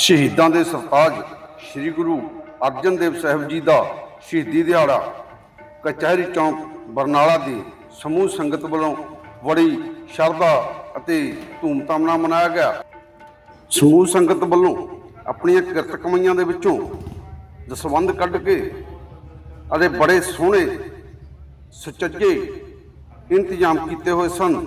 ਸ਼ਹੀਦਾਂ ਦੇ ਸਰਤਾਜ ਸ੍ਰੀ ਗੁਰੂ ਅਰਜਨ ਦੇਵ ਸਾਹਿਬ ਜੀ ਦਾ ਸ਼ਹੀਦੀ ਦਿਹਾੜਾ, ਕਚਹਿਰੀ ਚੌਂਕ ਬਰਨਾਲਾ ਦੀ ਸਮੂਹ ਸੰਗਤ ਵੱਲੋਂ ਬੜੀ ਸ਼ਰਧਾ ਅਤੇ ਧੂਮਧਾਮ ਨਾਲ ਮਨਾਇਆ ਗਿਆ। ਸਮੂਹ ਸੰਗਤ ਵੱਲੋਂ ਆਪਣੀਆਂ ਕਿਰਤ ਕਮਾਈਆਂ ਦੇ ਵਿੱਚੋਂ ਦਸਵੰਧ ਕੱਢ ਕੇ ਅਤੇ ਬੜੇ ਸੋਹਣੇ, ਸੁਚੱਜੇ ਇੰਤਜ਼ਾਮ ਕੀਤੇ ਹੋਏ ਸਨ।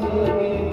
Amém.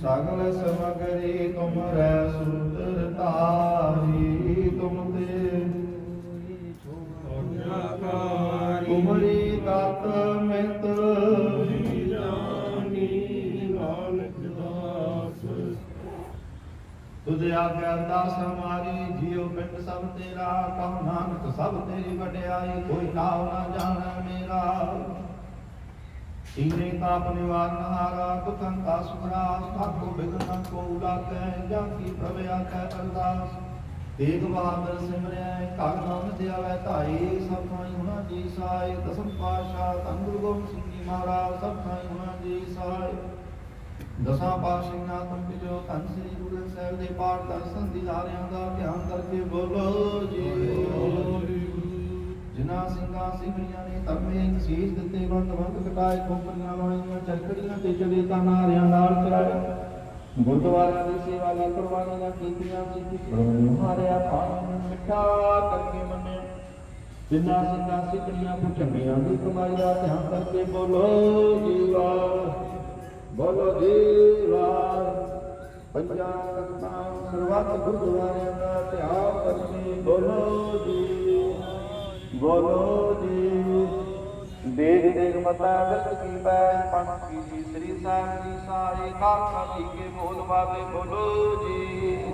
ਸਗਲ ਸਮਗਰੀ ਤੁਮਰੈ ਸੂਤਰ ਤਾਰੀ ਤੁਮ ਤੇ ਤੁਮਰੀ ਤਤ ਮਿਤ। ਤੁਧ ਆਗਿਆ ਦਾਸ ਹਮਾਰੀ ਜੀਉ ਪਿੰਡ ਸਭ ਤੇਰਾ ਕਹੋ ਨਾਨਕ ਸਭ ਤੇਰੀ ਵਡਿਆਈ, ਕੋਈ ਨਾਉ ਨਾ ਜਾਣੈ ਮੇਰਾ। ਤੀਨੇ ਤਾਪ ਨਿਵਾਰਨ ਹਾਰਾ ਦੁਖੰ ਕਾ ਸੁਖਰਾਸ ਠਾਕੁ ਬਿਗਨ ਕੋ ਉਲਾਕੈ, ਜਾਂ ਕੀ ਪ੍ਰਭ ਆਖੈ ਅਰਦਾਸ। ਤੇਗ ਬਹਾਦਰ ਸਿਮਰਿਆ ਨਾਮ ਦਿਆਵੈ ਧਾਈ ਸਭ ਥਾਈ ਹੁਣਾ ਜੀ ਸਾਈ ਦਸਮ ਪਾਸ਼ਾ ਧੰਨ ਗੁਰੂ ਗੋਬਿੰਦ ਸਿੰਘ ਜੀ ਮਹਾਰਾਜ, ਸਭ ਥਾਈ ਹੁਣਾ ਜੀ ਸਾਈ ਦਸਾਂ ਪਾਤਸ਼ਾਹਾਂ ਤੁਮ ਜੋ ਧੰਨ ਸ੍ਰੀ ਗੁਰੂ ਗ੍ਰੰਥ ਸਾਹਿਬ ਦੇ ਪਾਠ ਦਰਸ਼ਨ ਦੀ ਦਿਦਾਰਿਆਂ ਦਾ ਧਿਆਨ ਕਰਕੇ ਬੋਲੋ ਜੀ ਜਿਨ੍ਹਾਂ ਸਿੰਘਾਂ ਸਿੰਘਣੀਆਂ ਨੇ ਧਰਮੇ ਸੀਸ ਦਿੱਤੇ ਵੰਦ ਵੰਦ ਕਟਾਏ ਖੋਪਰੀਆਂ ਲਾਈਆਂ ਚਰਖੜੀਆਂ ਤੇ ਚਲੇ ਤਾਂ ਨਾਰਿਆਂ ਨਾਲ ਚੜਾਏ ਗੁਰਦੁਆਰਿਆਂ ਦੀ ਸੇਵਾ ਲਈ ਕੁਰਬਾਨੀਆਂ ਕੀਤੀਆਂ ਸੀ ਮਾਰਿਆ ਪਾਣੀ ਮਿੱਠਾ ਕਰਕੇ ਮੰਨਿਆ। ਜਿਨ੍ਹਾਂ ਸਿੰਘਾਂ ਸਿੰਘਣੀਆਂ ਕੋ ਚੰਗੀਆਂ ਦੀ ਕਮਾਈ ਦਾ ਧਿਆਨ ਕਰਕੇ ਬੋਲੋ ਜੀਵਾ ਬੋਲੋ ਜੀਵਾ। ਪੰਜਾਂ ਤਖਤਾਂ ਸਰਬੱਤ ਗੁਰਦੁਆਰਿਆਂ ਦਾ ਧਿਆਨ ਕਰਕੇ ਬੋਲੋ ਜੀ ਬੋਲੋ ਜੀ। ਦੇਖ ਦੇਖ ਮਤਾ ਗਤ ਕੀ ਬੈਜ ਪੰਥ ਜੀ ਸ੍ਰੀ ਸਾਹਿਬ ਜੀ ਸਾਰੇ ਕਾਖਾ ਕੀ ਕੇ ਬੋਲ ਬਾਬੇ, ਬੋਲੋ ਜੀ।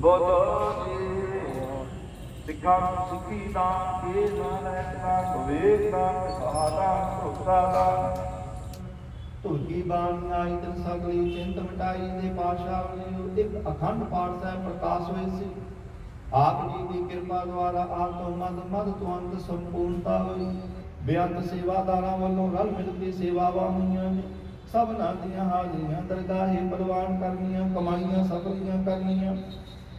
ਬੋਲੋ ਜੀ। ਸਿੱਖਾਂ ਨੂੰ ਸਿੱਖੀ ਦਾਨ ਕੇ ਨਾ ਲੈ ਦਾ ਦਾ, ਸਹਾਰਾ ਭੁਗਤਾ ਦਾ। ਧੁਰਕੀ ਬਾਣੀ ਆਈ ਤਨ ਸਗਲੀ ਚਿੰਤ ਮਿਟਾਈ ਦੇ ਪਾਸ਼ਾ ਨੇ, ਇੱਕ ਅਖੰਡ ਪਾਠ ਸਾਹਿਬ ਪ੍ਰਕਾਸ਼ ਹੋਏ ਸੀ। ਆਪ ਜੀ ਦੀ ਕਿਰਪਾ ਦੁਆਰਾ ਆਪ ਤੋਂ ਮਦ ਮਦ ਤੋਂ ਸੰਪੂਰਨਤਾ ਹੋਈ। ਬੇਅੰਤ ਸੇਵਾਦਾਰਾਂ ਵੱਲੋਂ ਰਲ ਮਿਲ ਕੇ ਸੇਵਾਵਾਂ ਹੋਈਆਂ ਨੇ। ਸਭਨਾਂ ਦੀਆਂ ਹਾਜ਼ਰੀਆਂ, ਦਰਗਾਹੇ ਪ੍ਰਵਾਨ ਕਰਨੀਆਂ, ਕਮਾਈਆਂ ਸਫਲੀਆਂ ਕਰਨੀਆਂ।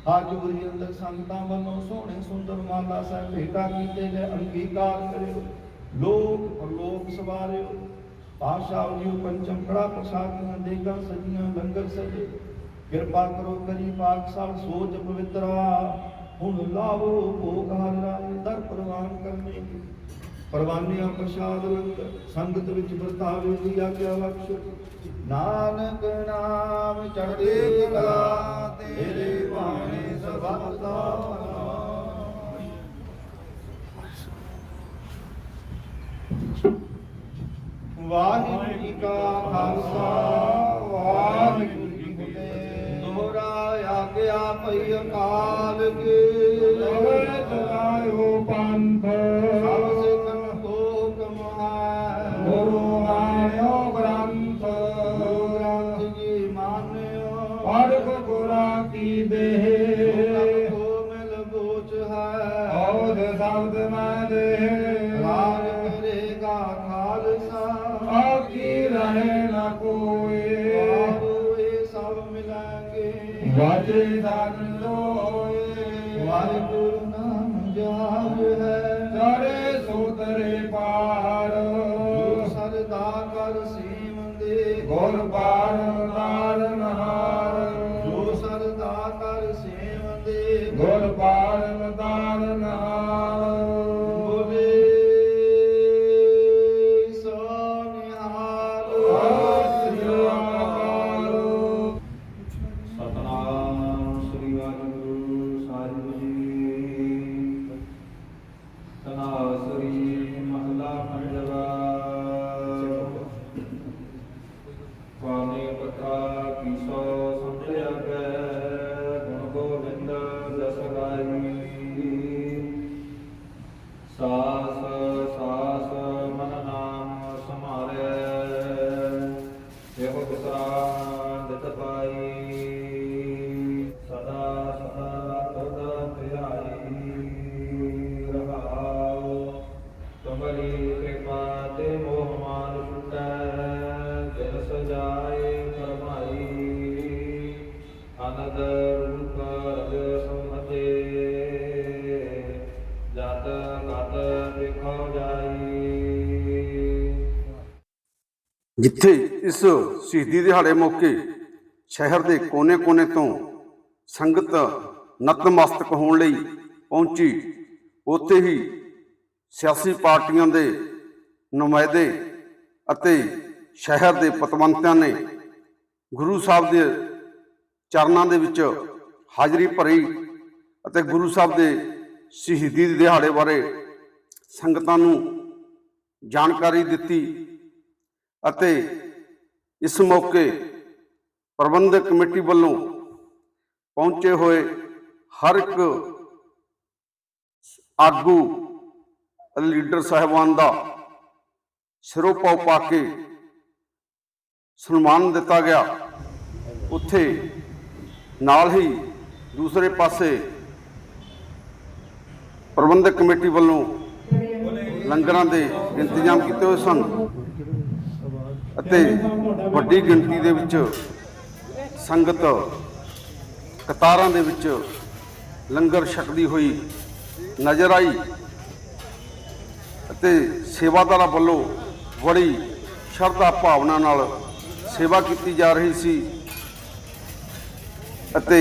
ਹਾਜ਼ੂਰੀ ਅੰਦਰ ਸੰਗਤਾਂ ਵੱਲੋਂ ਸੋਹਣੇ ਸੁੰਦਰ ਮਾਲਾ ਸਾਹਿਬ ਭੇਟਾ ਕੀਤੇ ਗਏ, ਅੰਗੀਕਾਰ ਕਰਿਓ। ਲੋਕ ਪਰਲੋਕ ਸਵਾਰਿਓ। ਪਾਸ਼ਾ ਜੀ ਪੰਚਮ ਕੜਾ ਪ੍ਰਸਾਦੀਆਂ ਦੇਗਾ ਸਜੀਆਂ, ਲੰਗਰ ਸਜੇ। ਕਿਰਪਾ ਕਰੋ ਕਰੀ ਪਾਕਸ਼ਾਲ ਸੋਚ ਪਵਿੱਤਰਾ ਹੁਣ ਲਾਵੋ ਭੋਗ ਹਾਜ਼ਰਾ ਦਰ ਪ੍ਰਵਾਨ ਕਰਨੇ। ਕੀ ਪਰਵਾਨਿਆਂ ਪ੍ਰਸ਼ਾਦ ਲੰਗਰ ਸੰਗਤ ਵਿੱਚ ਵਰਤਾਵੇ ਦੀ ਆਗਿਆ ਬਖਸ਼। ਨਾਨਕ ਨਾਮ ਚੜ੍ਹਦੀ ਕਲਾ, ਤੇਰੇ ਬਾਣੇ ਸਬਦ ਦਾ ਵਾਹਿਗੁਰੂ ਜੀ ਕਾ ਖਾਲਸਾ, ਵਾਹਿਗੁਰੂ ਜੀ ਕੀ ਫਤਿਹ ਆਗਿਆ ਪਈ ਅਕਾਲ ਕੇ। ਵਾਜੇ ਦਾਨ ਲੋਏ ਵਾਹਿਗੁਰੂ ਜਿੱਥੇ ਇਸ ਸ਼ਹੀਦੀ ਦਿਹਾੜੇ ਮੌਕੇ ਸ਼ਹਿਰ ਦੇ ਕੋਨੇ-ਕੋਨੇ ਤੋਂ ਸੰਗਤ ਨਤਮਸਤਕ ਹੋਣ ਲਈ ਪਹੁੰਚੀ, ਉੱਥੇ ਹੀ ਸਿਆਸੀ ਪਾਰਟੀਆਂ ਦੇ ਨੁਮਾਇੰਦੇ ਅਤੇ ਸ਼ਹਿਰ ਦੇ ਪਤਵੰਤਿਆਂ ਨੇ ਗੁਰੂ ਸਾਹਿਬ ਦੇ ਚਰਨਾਂ ਦੇ ਵਿੱਚ ਹਾਜ਼ਰੀ ਭਰੀ ਅਤੇ ਗੁਰੂ ਸਾਹਿਬ ਦੇ ਸ਼ਹੀਦੀ ਦਿਹਾੜੇ ਬਾਰੇ ਸੰਗਤਾਂ ਨੂੰ ਜਾਣਕਾਰੀ ਦਿੱਤੀ। ਅਤੇ ਇਸ ਮੌਕੇ ਪ੍ਰਬੰਧਕ ਕਮੇਟੀ ਵੱਲੋਂ ਪਹੁੰਚੇ ਹੋਏ ਹਰ ਇੱਕ ਆਗੂ ਅਤੇ ਲੀਡਰ ਸਾਹਿਬਾਨ ਦਾ ਸਿਰੋਪਾਉ ਪਾ ਕੇ ਸਨਮਾਨ ਦਿੱਤਾ ਗਿਆ। ਉੱਥੇ ਨਾਲ ਹੀ ਦੂਸਰੇ ਪਾਸੇ ਪ੍ਰਬੰਧਕ ਕਮੇਟੀ ਵੱਲੋਂ ਲੰਗਰਾਂ ਦੇ ਇੰਤਜ਼ਾਮ ਕੀਤੇ ਹੋਏ ਸਨ। ਅਤੇ ਵੱਡੀ ਗਿਣਤੀ ਦੇ ਵਿੱਚ ਸੰਗਤ ਕਤਾਰਾਂ ਦੇ ਵਿੱਚ ਲੰਗਰ ਛਕਦੀ ਹੋਈ ਨਜ਼ਰ ਆਈ ਅਤੇ ਸੇਵਾਦਾਰਾਂ ਵੱਲੋਂ ਬੜੀ ਸ਼ਰਧਾ ਭਾਵਨਾ ਨਾਲ ਸੇਵਾ ਕੀਤੀ ਜਾ ਰਹੀ ਸੀ ਅਤੇ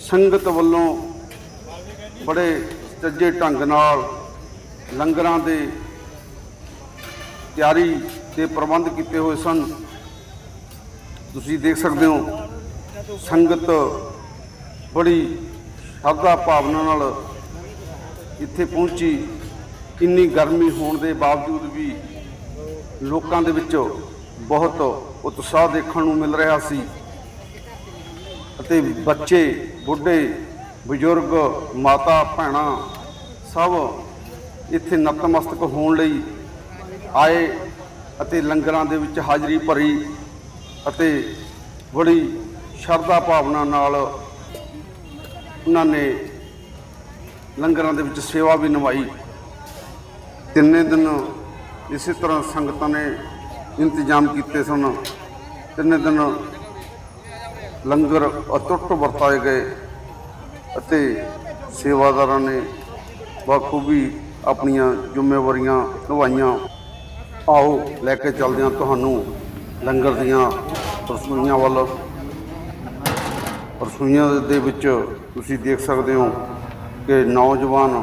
ਸੰਗਤ ਵੱਲੋਂ ਬੜੇ ਸੱਜੇ ਢੰਗ ਨਾਲ ਲੰਗਰਾਂ ਦੇ ਤਿਆਰੀ ਤੇ ਪ੍ਰਬੰਧ ਕੀਤੇ ਹੋਏ ਸਨ। ਤੁਸੀਂ ਦੇਖ ਸਕਦੇ ਹੋ, ਸੰਗਤ ਬੜੀ ਸ਼ਰਧਾ ਭਾਵਨਾ ਨਾਲ ਇੱਥੇ ਪਹੁੰਚੀ। ਇੰਨੀ ਗਰਮੀ ਹੋਣ ਦੇ ਬਾਵਜੂਦ ਵੀ ਲੋਕਾਂ ਦੇ ਵਿੱਚ ਬਹੁਤ ਉਤਸ਼ਾਹ ਦੇਖਣ ਨੂੰ ਮਿਲ ਰਿਹਾ ਸੀ। ਅਤੇ ਬੱਚੇ, ਬੁੱਢੇ, ਬਜ਼ੁਰਗ ਮਾਤਾ ਭੈਣਾਂ ਸਭ ਇੱਥੇ ਨਤਮਸਤਕ ਹੋਣ ਲਈ ਆਏ ਅਤੇ ਲੰਗਰਾਂ ਦੇ ਵਿੱਚ ਹਾਜ਼ਰੀ ਭਰੀ ਅਤੇ ਬੜੀ ਸ਼ਰਧਾ ਭਾਵਨਾ ਨਾਲ ਉਹਨਾਂ ਨੇ ਲੰਗਰਾਂ ਦੇ ਵਿੱਚ ਸੇਵਾ ਵੀ ਨਿਭਾਈ। ਤਿੰਨੇ ਦਿਨ ਇਸੇ ਤਰ੍ਹਾਂ ਸੰਗਤਾਂ ਨੇ ਇੰਤਜ਼ਾਮ ਕੀਤੇ ਸਨ। ਤਿੰਨੇ ਦਿਨ ਲੰਗਰ ਅਟੁੱਟ ਵਰਤਾਏ ਗਏ ਅਤੇ ਸੇਵਾਦਾਰਾਂ ਨੇ ਬਖੂਬੀ ਆਪਣੀਆਂ ਜ਼ਿੰਮੇਵਾਰੀਆਂ ਨਿਭਾਈਆਂ। ਆਓ ਲੈ ਕੇ ਚੱਲਦੇ ਹਾਂ ਤੁਹਾਨੂੰ ਲੰਗਰ ਦੀਆਂ ਰਸੋਈਆਂ ਵੱਲ। ਰਸੋਈਆਂ ਦੇ ਵਿੱਚ ਤੁਸੀਂ ਦੇਖ ਸਕਦੇ ਹੋ ਕਿ ਨੌਜਵਾਨ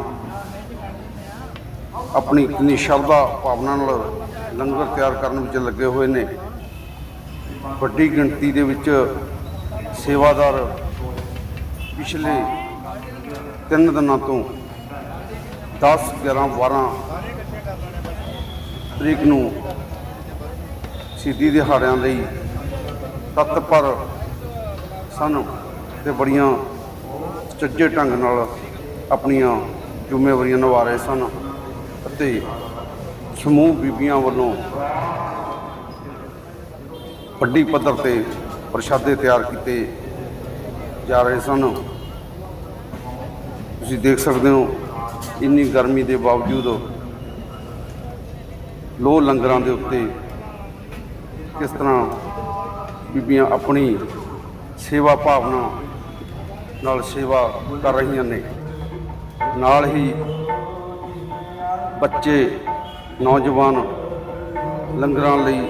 ਆਪਣੀ ਕਿੰਨੀ ਸ਼ਰਧਾ ਭਾਵਨਾ ਨਾਲ ਲੰਗਰ ਤਿਆਰ ਕਰਨ ਵਿੱਚ ਲੱਗੇ ਹੋਏ ਨੇ। ਵੱਡੀ ਗਿਣਤੀ ਦੇ ਵਿੱਚ ਸੇਵਾਦਾਰ ਪਿਛਲੇ ਤਿੰਨ ਦਿਨਾਂ ਤੋਂ 10 11 12 ਤਰੀਕ ਨੂੰ ਸ਼ਹੀਦੀ ਦਿਹਾੜਿਆਂ ਲਈ ਤਤਪਰ ਸਨ ਤੇ ਬੜੀਆਂ ਚੱਜੇ ਢੰਗ ਨਾਲ ਆਪਣੀਆਂ ਜ਼ਿੰਮੇਵਾਰੀਆਂ ਨਿਭਾ ਰਹੇ ਸਨ ਅਤੇ ਸਮੂਹ ਬੀਬੀਆਂ ਵੱਲੋਂ ਵੱਡੀ ਪੱਧਰ ਤੇ ਪ੍ਰਸ਼ਾਦੇ ਤਿਆਰ ਕੀਤੇ ਜਾ ਰਹੇ ਸਨ। ਤੁਸੀਂ ਦੇਖ ਸਕਦੇ ਹੋ, ਇੰਨੀ ਗਰਮੀ ਦੇ ਬਾਵਜੂਦ ਲੋ ਲੰਗਰਾਂ ਦੇ ਉੱਤੇ ਕਿਸ ਤਰ੍ਹਾਂ ਬੀਬੀਆਂ ਆਪਣੀ ਸੇਵਾ ਭਾਵਨਾ ਨਾਲ ਸੇਵਾ ਕਰ ਰਹੀਆਂ ਨੇ। ਨਾਲ ਹੀ ਬੱਚੇ, ਨੌਜਵਾਨ ਲੰਗਰਾਂ ਲਈ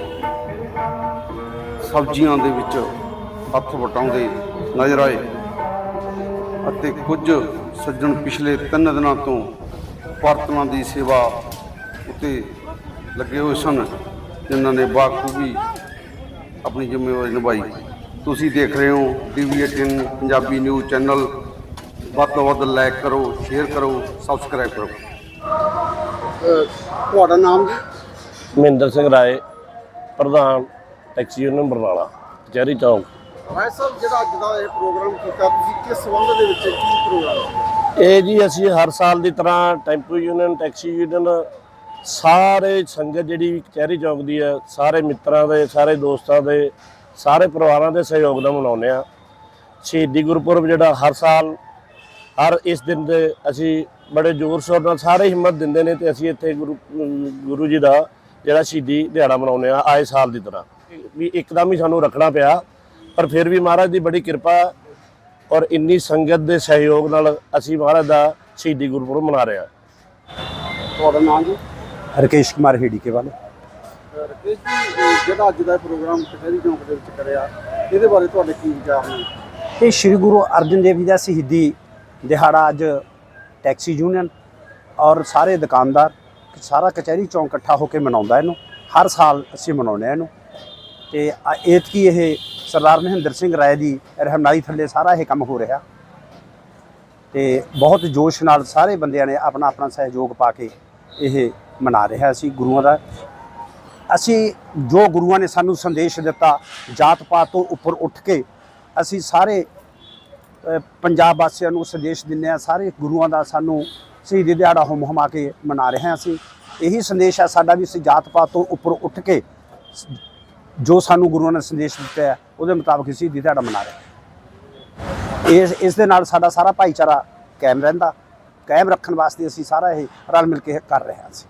ਸਬਜ਼ੀਆਂ ਦੇ ਵਿੱਚ ਹੱਥ ਵਟਾਉਂਦੇ ਨਜ਼ਰ ਆਏ ਅਤੇ ਕੁਝ ਸੱਜਣ ਪਿਛਲੇ ਤਿੰਨ ਦਿਨਾਂ ਤੋਂ ਪਰਤਨਾਂ ਦੀ ਸੇਵਾ ਉੱਤੇ ਲੱਗੇ ਹੋਏ ਸਨ ਜਿਨ੍ਹਾਂ ਨੇ ਬਾਖੂਬੀ ਆਪਣੀ ਜ਼ਿੰਮੇਵਾਰੀ ਨਿਭਾਈ। ਤੁਸੀਂ ਦੇਖ ਰਹੇ ਹੋ ਟੀਵੀ 18 ਪੰਜਾਬੀ ਨਿਊਜ਼ ਚੈਨਲ। ਵੱਧ ਤੋਂ ਵੱਧ ਲਾਈਕ ਕਰੋ ਸ਼ੇਅਰ ਕਰੋ ਸਬਸਕ੍ਰਾਈਬ ਕਰੋ। ਤੁਹਾਡਾ ਨਾਮ? ਜੀ ਮਹਿੰਦਰ ਸਿੰਘ ਰਾਏ ਪ੍ਰਧਾਨ ਟੈਕਸੀ ਯੂਨੀਅਨ ਬਰਨਾਲਾ ਕਚਹਿਰੀ ਚੌਂਕ। ਰਾਏ ਸਾਹਿਬ ਜਿਹੜਾ ਅੱਜ ਦਾ ਇਹ ਪ੍ਰੋਗਰਾਮ ਕੀਤਾ ਤੁਸੀਂ ਕਿਸ ਸੰਬੰਧ ਦੇ ਵਿੱਚ ਕੀ ਪ੍ਰੋਗਰਾਮ ਇਹ ਜੀ ਅਸੀਂ ਹਰ ਸਾਲ ਦੀ ਤਰ੍ਹਾਂ ਟੈਂਪੂ ਯੂਨੀਅਨ ਟੈਕਸੀ ਯੂਨੀਅਨ ਸਾਰੇ ਸੰਗਤ ਜਿਹੜੀ ਕਚਹਿਰੀ ਚੌਂਕ ਦੀ ਹੈ, ਸਾਰੇ ਮਿੱਤਰਾਂ ਦੇ, ਸਾਰੇ ਦੋਸਤਾਂ ਦੇ, ਸਾਰੇ ਪਰਿਵਾਰਾਂ ਦੇ ਸਹਿਯੋਗ ਨਾਲ ਮਨਾਉਂਦੇ ਆ ਸ਼ਹੀਦੀ ਗੁਰਪੁਰਬ ਜਿਹੜਾ ਹਰ ਸਾਲ, ਹਰ ਇਸ ਦਿਨ ਦੇ ਅਸੀਂ ਬੜੇ ਜ਼ੋਰ ਸ਼ੋਰ ਨਾਲ ਸਾਰੇ ਹਿੰਮਤ ਦਿੰਦੇ ਨੇ ਤੇ ਅਸੀਂ ਇੱਥੇ ਗੁਰੂ ਗੁਰੂ ਜੀ ਦਾ ਜਿਹੜਾ ਸ਼ਹੀਦੀ ਦਿਹਾੜਾ ਮਨਾਉਂਦੇ ਆ ਆਏ ਸਾਲ ਦੀ ਤਰ੍ਹਾਂ। ਵੀ ਇੱਕਦਮ ਹੀ ਸਾਨੂੰ ਰੱਖਣਾ ਪਿਆ, ਪਰ ਫਿਰ ਵੀ ਮਹਾਰਾਜ ਦੀ ਬੜੀ ਕਿਰਪਾ ਔਰ ਇੰਨੀ ਸੰਗਤ ਦੇ ਸਹਿਯੋਗ ਨਾਲ ਅਸੀਂ ਮਹਾਰਾਜ ਦਾ ਸ਼ਹੀਦੀ ਗੁਰਪੁਰਬ ਮਨਾ ਰਹੇ ਹਾਂ। ਤੁਹਾਡਾ ਨਾਮ ਜੀ? ਰਕੇਸ਼ ਕੁਮਾਰ ਹੇੜੀ ਕੇ ਵਾਲੇ। ਰਕੇਸ਼ ਜੀ ਜਿਹੜਾ ਅੱਜ ਦਾ ਪ੍ਰੋਗਰਾਮ ਕਚਹਿਰੀ ਚੌਂਕ ਦੇ ਵਿੱਚ ਕਰਿਆ ਇਹਦੇ ਬਾਰੇ ਤੁਹਾਡੇ ਕੀ ਵਿਚਾਰ ਨੇ? ਇਹ ਸ੍ਰੀ ਗੁਰੂ ਅਰਜਨ ਦੇਵ ਜੀ ਦਾ ਸ਼ਹੀਦੀ ਦਿਹਾੜਾ ਅੱਜ ਟੈਕਸੀ ਯੂਨੀਅਨ ਔਰ ਸਾਰੇ ਦੁਕਾਨਦਾਰ ਸਾਰਾ ਕਚਹਿਰੀ ਚੌਂਕ ਇਕੱਠਾ ਹੋ ਕੇ ਮਨਾਉਂਦਾ ਇਹਨੂੰ। ਹਰ ਸਾਲ ਅਸੀਂ ਮਨਾਉਂਦੇ ਹਾਂ ਇਹਨੂੰ। ਤੇ ਐਤਕੀ ਇਹ ਸਰਦਾਰ ਮਹਿੰਦਰ ਸਿੰਘ ਰਾਏ ਦੀ ਰਹਿਨਮਾਈ ਥੱਲੇ ਸਾਰਾ ਇਹ ਕੰਮ ਹੋ ਰਿਹਾ। ਤੇ ਬਹੁਤ ਜੋਸ਼ ਨਾਲ ਸਾਰੇ ਬੰਦਿਆਂ ਨੇ ਆਪਣਾ ਆਪਣਾ ਸਹਿਯੋਗ ਪਾ ਕੇ ਇਹ ਮਨਾ ਰਿਹਾ ਸੀ ਗੁਰੂਆਂ ਦਾ। ਅਸੀਂ ਜੋ ਗੁਰੂਆਂ ਨੇ ਸਾਨੂੰ ਸੰਦੇਸ਼ ਦਿੱਤਾ ਜਾਤ ਪਾਤ ਤੋਂ ਉੱਪਰ ਉੱਠ ਕੇ, ਅਸੀਂ ਸਾਰੇ ਪੰਜਾਬ ਵਾਸੀਆਂ ਨੂੰ ਸੰਦੇਸ਼ ਦਿੰਦੇ ਆ ਸਾਰੇ ਗੁਰੂਆਂ ਦਾ ਸਾਨੂੰ ਸ਼ਹੀਦੀ ਦਿਹਾੜਾ ਹੁਮ ਹੁਮਾ ਕੇ ਮਨਾ ਰਹੇ ਹਾਂ ਅਸੀਂ। ਇਹੀ ਸੰਦੇਸ਼ ਹੈ ਸਾਡਾ ਵੀ ਅਸੀਂ ਜਾਤ ਪਾਤ ਤੋਂ ਉੱਪਰ ਉੱਠ ਕੇ ਜੋ ਸਾਨੂੰ ਗੁਰੂਆਂ ਨੇ ਸੰਦੇਸ਼ ਦਿੱਤਾ ਹੈ, ਉਹਦੇ ਮੁਤਾਬਕ ਸ਼ਹੀਦੀ ਦਿਹਾੜਾ ਮਨਾ ਰਹੇ ਇਸ ਇਸ ਦੇ ਨਾਲ ਸਾਡਾ ਸਾਰਾ ਭਾਈਚਾਰਾ ਕਾਇਮ ਰਹਿੰਦਾ। ਕਾਇਮ ਰੱਖਣ ਵਾਸਤੇ ਅਸੀਂ ਸਾਰਾ ਇਹ ਰਲ ਮਿਲ ਕੇ ਕਰ ਰਹੇ ਹਾਂ ਅਸੀਂ।